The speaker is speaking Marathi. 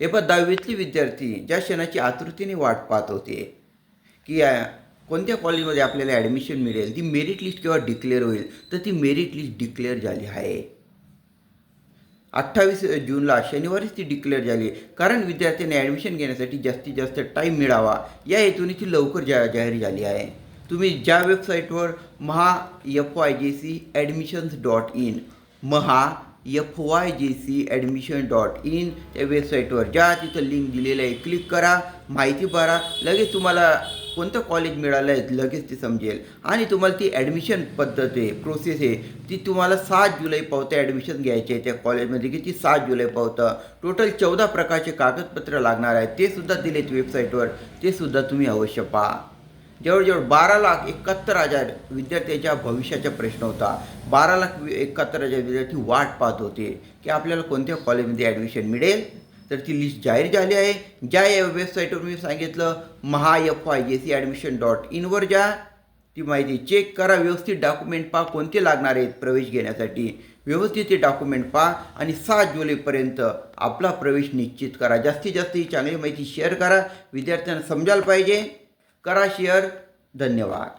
हे पण दहावीतली विद्यार्थी ज्या क्षणाची आतुरतेने वाट पाहत होते की कोणत्या कॉलेजमध्ये आपल्याला ॲडमिशन मिळेल ती मेरिट लिस्ट केव्हा डिक्लेअर होईल तर ती मेरिट लिस्ट डिक्लेअर झाली आहे. अठ्ठावीस जूनला शनिवारीच ती डिक्लेअर झाली. कारण विद्यार्थ्यांनी ॲडमिशन घेण्यासाठी जास्तीत जास्त टाईम मिळावा या हेतूने ती लवकर जा जाहीर झाली आहे. तुम्ही ज्या वेबसाईटवर Maha F Y J C admissions dot in Maha F Y J C admission dot in त्या वेबसाईटवर ज्या तिथं लिंक दिलेलं आहे क्लिक करा माहिती भरा लगेच तुम्हाला कोणतं कॉलेज मिळालं आहे लगेच ते समजेल. आणि तुम्हाला ती ॲडमिशन पद्धत आहे प्रोसेस आहे ती तुम्हाला सात जुलै पावतं ॲडमिशन घ्यायची आहे त्या कॉलेजमध्ये की ती सात जुलै पावतं. टोटल चौदा प्रकारचे कागदपत्र लागणार आहेत ते सुद्धा दिलेत वेबसाईटवर ते सुद्धा तुम्ही अवश्य पहा. जवळजवळ बारा लाख एकाहत्तर हजार विद्यार्थ्याच्या भविष्याचा प्रश्न होता. बारा लाख एकाहत्तर हजार विद्यार्थी वाट पाहत होते की आपल्याला कोणत्या कॉलेजमध्ये ॲडमिशन मिळेल? तर ती लिस्ट जाहीर झाली आहे. ज्या या वेबसाईटवर मी सांगितलं Maha F I J C admission dot इनवर जा. ती माहिती चेक करा. व्यवस्थित डॉक्युमेंट पहा. कोणते लागणार आहेत प्रवेश घेण्यासाठी. व्यवस्थित ते डॉक्युमेंट पहा आणि सात जुलैपर्यंत आपला प्रवेश निश्चित करा. जास्तीत जास्त ही चांगली माहिती शेअर करा. विद्यार्थ्यांना समजायला पाहिजे. करा शेअर. धन्यवाद.